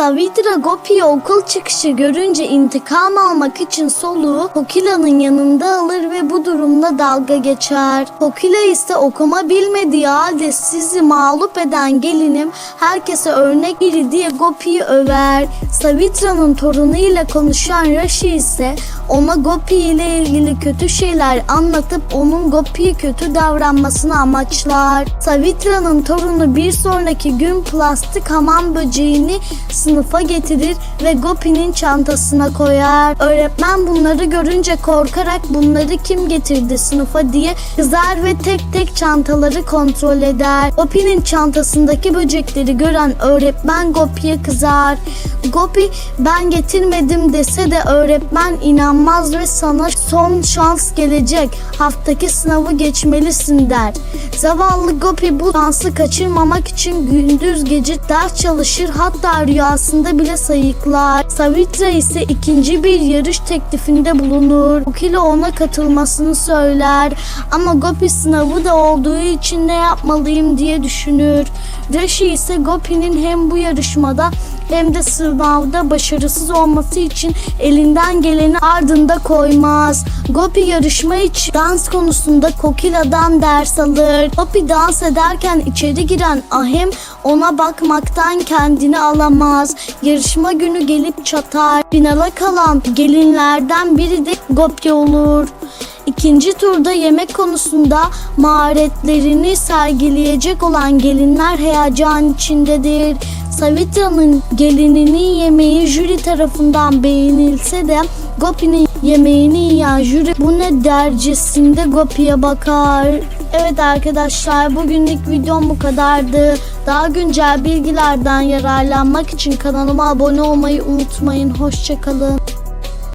Savitra Gopi'yi okul çıkışı görünce intikam almak için soluğu Kokila'nın yanında alır ve bu durumda dalga geçer. Kokila ise okuma bilmediği halde sizi mağlup eden gelinim herkese örnek biri diye Gopi'yi över. Savitra'nın torunuyla konuşan Rashi ise ona Gopi ile ilgili kötü şeyler anlatıp onun Gopi'ye kötü davranmasını amaçlar. Savitra'nın torunu bir sonraki gün plastik hamam böceğini sınıfa getirir ve Gopi'nin çantasına koyar. Öğretmen bunları görünce korkarak bunları kim getirdi sınıfa diye kızar ve tek tek çantaları kontrol eder. Gopi'nin çantasındaki böcekleri gören öğretmen Gopi'ye kızar. Gopi ben getirmedim dese de öğretmen inanmaz ve sana son şans gelecek. Haftaki sınavı geçmelisin der. Zavallı Gopi bu şansı kaçırmamak için gündüz gece ders çalışır hatta rüyasında bile sayıklar. Savitra ise ikinci bir yarış teklifinde bulunur. Okila ona katılmasını söyler ama Gopi sınavı da olduğu için ne yapmalıyım diye düşünür. Rashi ise Gopi'nin hem bu yarışmada hem de sınavda başarısız olması için elinden geleni ardında koymaz. Gopi yarışma için dans konusunda Kokila'dan ders alır. Gopi dans ederken içeri giren Ahem ona bakmaktan kendini alamaz. Yarışma günü gelip çatar. Finala kalan gelinlerden biri de Gopi olur. İkinci turda yemek konusunda maharetlerini sergileyecek olan gelinler heyecan içindedir. Savitra'nın gelininin yemeği jüri tarafından beğenilse de Gopi'nin yemeğini yiyen jüri bu ne dercesinde Gopi'ye bakar. Evet arkadaşlar bugünlük videom bu kadardı. Daha güncel bilgilerden yararlanmak için kanalıma abone olmayı unutmayın. Hoşçakalın.